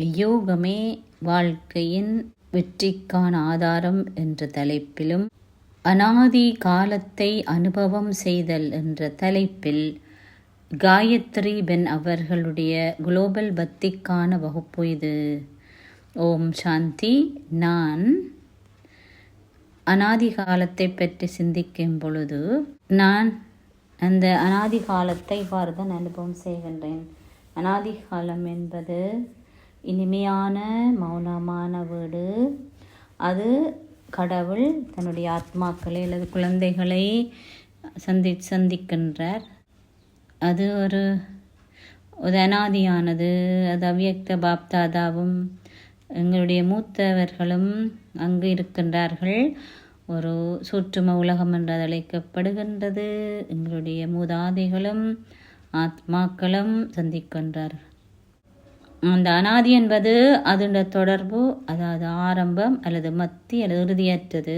யோகமே வாழ்க்கையின் வெற்றிக்கான ஆதாரம் என்ற தலைப்பிலும் அனாதி காலத்தை அனுபவம் செய்தல் என்ற தலைப்பில் காயத்ரி பென் அவர்களுடைய குளோபல் பக்திக்கான வகுப்பு இது. ஓம் சாந்தி. நான் அனாதி காலத்தை பற்றி சிந்திக்கும் பொழுது நான் அந்த அனாதி காலத்தை இவ்வாறு தான் அனுபவம் செய்கின்றேன். அனாதி காலம் என்பது இனிமையான மௌனமான வீடு. அது கடவுள் தன்னுடைய ஆத்மாக்களை அல்லது குழந்தைகளை சந்தி சந்திக்கின்றார். அது ஒரு ஒரு அனாதியானது அது அவ்வியக்த பாப்தாதாவும் எங்களுடைய மூத்தவர்களும் அங்கு இருக்கின்றார்கள். ஒரு சுற்றும உலகம் என்று அது அழைக்கப்படுகின்றது. எங்களுடைய மூதாதைகளும் ஆத்மாக்களும் சந்திக்கின்றார்கள். அந்த அனாதி என்பது அதோட தொடர்பு அதாவது ஆரம்பம் அல்லது மத்தி அல்லது இறுதியற்றது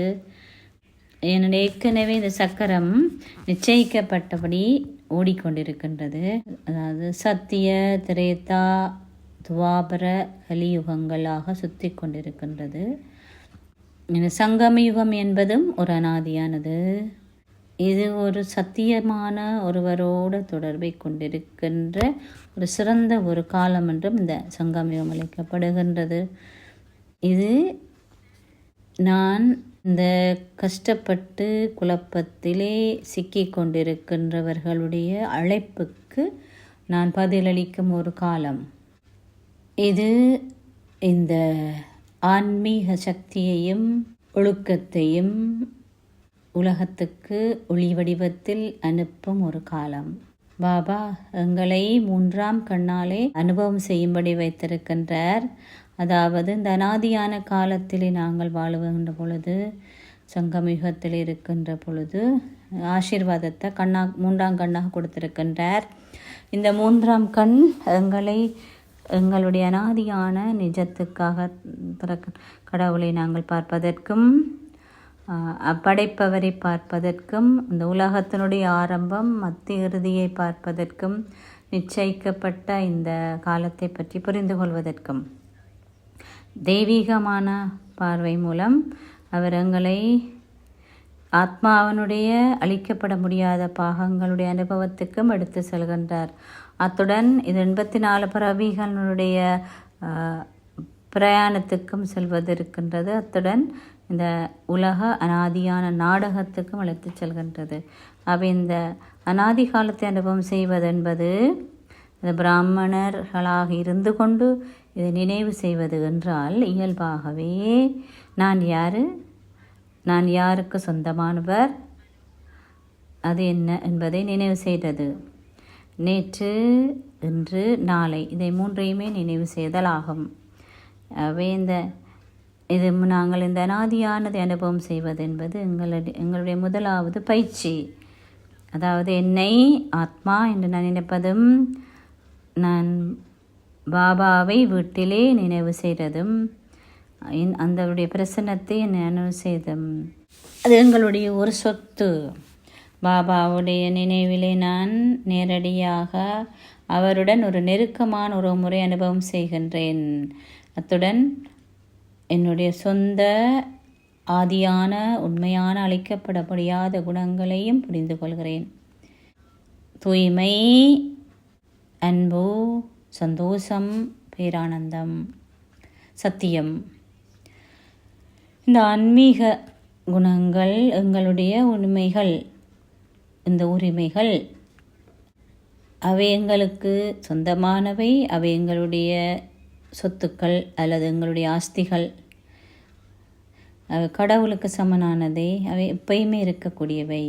என்னுடைய ஏற்கனவே இந்த சக்கரம் நிச்சயிக்கப்பட்டபடி ஓடிக்கொண்டிருக்கின்றது. அதாவது சத்திய திரேதா துவாபர கலியுகங்களாக சுற்றி கொண்டிருக்கின்றது. இந்த சங்கம யுகம் என்பதும் ஒரு அனாதியானது. இது ஒரு சத்தியமான ஒருவரோட தொடர்பை கொண்டிருக்கின்ற ஒரு சிறந்த ஒரு காலம் என்றும் இந்த சங்கமயுகம் அழைக்கப்படுகின்றது. இது நான் இந்த கஷ்டப்பட்டு குழப்பத்திலே சிக்கி கொண்டிருக்கின்றவர்களுடைய அழைப்புக்கு நான் பதிலளிக்கும் ஒரு காலம். இது இந்த ஆன்மீக சக்தியையும் ஒழுக்கத்தையும் உலகத்துக்கு ஒளி வடிவத்தில் அனுப்பும் ஒரு காலம். பாபா எங்களை மூன்றாம் கண்ணாலே அனுபவம் செய்யும்படி வைத்திருக்கின்றார். அதாவது இந்த அனாதியான காலத்திலே நாங்கள் வாழுகின்ற பொழுது சங்கமிகத்தில் இருக்கின்ற பொழுது ஆசீர்வாதத்தை கண்ணா மூன்றாம் கண்ணாக கொடுத்திருக்கின்றார். இந்த மூன்றாம் கண் எங்களை எங்களுடைய அனாதியான நிஜத்துக்காக கடவுளை நாங்கள் பார்ப்பதற்கும் படைப்பவரை பார்ப்பதற்கும் இந்த உலகத்தினுடைய ஆரம்பம் மத்திய இறுதியை பார்ப்பதற்கும் நிச்சயிக்கப்பட்ட இந்த காலத்தை பற்றி புரிந்து கொள்வதற்கும். தெய்வீகமான பார்வை மூலம் அவர் எங்களை ஆத்மாவனுடைய அழிக்கப்பட முடியாத பாகங்களுடைய அனுபவத்துக்கும் எடுத்து செல்கின்றார். அத்துடன் இது எண்பத்தி நாலு பிறவிகளுடைய பிரயாணத்துக்கும் செல்வது இருக்கின்றது அத்துடன் இந்த உலக அனாதியான நாடகத்துக்கும் அழைத்து செல்கின்றது. அவை இந்த அனாதி காலத்தை அனுபவம் செய்வதென்பது இந்த பிராமணர்களாக இருந்து கொண்டு இதை நினைவு செய்வது என்றால் இயல்பாகவே நான் யார்? நான் யாருக்கு சொந்தமானவர்? அது என்ன என்பதை நினைவு செய்தது. நேற்று இன்று நாளை இதை மூன்றையுமே நினைவு செய்தல் ஆகும் அவை இந்த இது நாங்கள் இந்த அனாதியானதை அனுபவம் செய்வது என்பது எங்களுடைய எங்களுடைய முதலாவது பயிற்சி. அதாவது என்னை ஆத்மா என்று நான் நினைப்பதும் நான் பாபாவை வீட்டிலே நினைவு செய்ததும் அந்தவுடைய பிரசன்னத்தை நினைவு செய்தும் அது எங்களுடைய ஒரு சொத்து. பாபாவுடைய நினைவிலே நான் நேரடியாக அவருடன் ஒரு நெருக்கமான ஒரு முறை அனுபவம் செய்கின்றேன். அத்துடன் என்னுடைய சொந்த ஆதியான உண்மையான அழைக்கப்பட முடியாத குணங்களையும் புரிந்து கொள்கிறேன். தூய்மை அன்பு சந்தோஷம் பேரானந்தம். சத்தியம். இந்த ஆன்மீக குணங்கள் எங்களுடைய உண்மைகள் இந்த உரிமைகள் அவை எங்களுக்கு சொந்தமானவை அவை எங்களுடைய சொத்துக்கள் அல்லது எங்களுடைய ஆஸ்திகள். கடவுளுக்கு சமனானதை அவை எப்பயுமே இருக்கக்கூடியவை.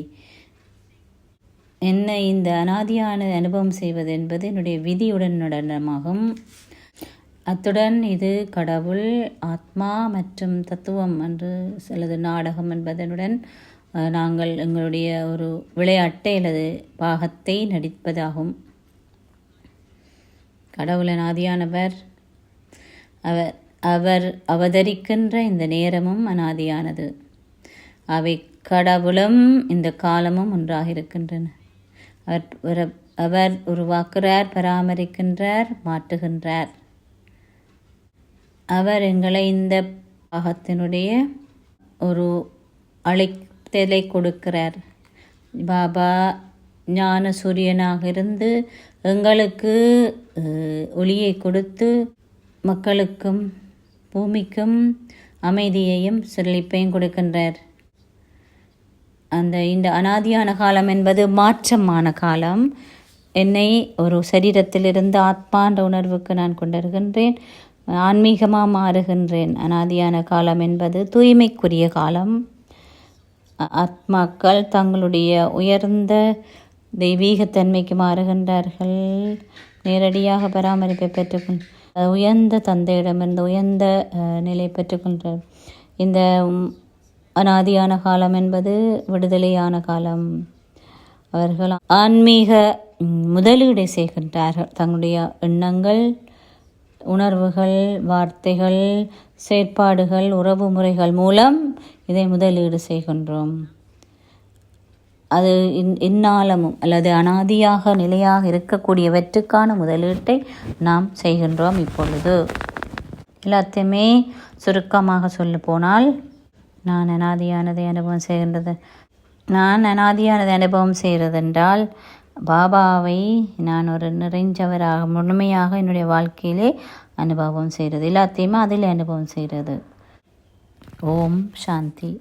என்ன இந்த அனாதியான அனுபவம் செய்வது என்பது என்னுடைய விதியுடன் நடனமாகும் அத்துடன் இது கடவுள் ஆத்மா மற்றும் தத்துவம் என்று அல்லது நாடகம் என்பதனுடன் நாங்கள் எங்களுடைய ஒரு விளையாட்டை அல்லது பாகத்தை நடிப்பதாகும். கடவுளின் ஆதியானவர் அவர் அவர் அவதரிக்கின்ற இந்த நேரமும் அனாதியானது. அவை கடவுளும் இந்த காலமும் ஒன்றாக இருக்கின்றன அவர் அவர் உருவாக்குறார் பராமரிக்கின்றார் மாற்றுகின்றார். அவர் எங்களை இந்த பாகத்தினுடைய ஒரு அழைத்தலை கொடுக்கிறார். பாபா ஞான சூரியனாக இருந்து எங்களுக்கு ஒளியை கொடுத்து மக்களுக்கும் பூமிக்கும் அமைதியையும் செழிப்பையும் கொடுக்கின்றார். அந்த இந்த அனாதியான காலம் என்பது மாற்றமான காலம். என்னை ஒரு சரீரத்திலிருந்து ஆத்மான்ற உணர்வுக்கு நான் கொண்டிருக்கின்றேன். ஆன்மீகமாக மாறுகின்றேன். அனாதியான காலம் என்பது தூய்மைக்குரிய காலம். ஆத்மாக்கள் தங்களுடைய உயர்ந்த தெய்வீகத்தன்மைக்கு மாறுகின்றார்கள். நேரடியாக பராமரிப்பை பெற்றுக்கொள் உயர்ந்த தந்தையிடமிருந்து உயர்ந்த நிலை பெற்றுக்கொண்ட இந்த அனாதியான காலம் என்பது விடுதலையான காலம். அவர்கள் ஆன்மீக முதலீடு செய்கின்றார்கள். தங்களுடைய எண்ணங்கள் உணர்வுகள் வார்த்தைகள் செயற்பாடுகள் உறவு முறைகள் மூலம் இதை முதலீடு செய்கின்றோம். அது இன் இந்நாளமும் அல்லது அனாதியாக நிலையாக இருக்கக்கூடியவற்றுக்கான முதலீட்டை நாம் செய்கின்றோம் இப்பொழுது. எல்லாத்தையுமே சுருக்கமாக சொல்ல போனால் நான் அனாதியானதை அனுபவம் செய்கின்றது. நான் அனாதியானதை அனுபவம் செய்கிறதென்றால் பாபாவை நான் ஒரு நிறைஞ்சவராக முழுமையாக என்னுடைய வாழ்க்கையிலே அனுபவம் செய்கிறது. எல்லாத்தையுமே அதில் அனுபவம் செய்கிறது. ஓம் சாந்தி.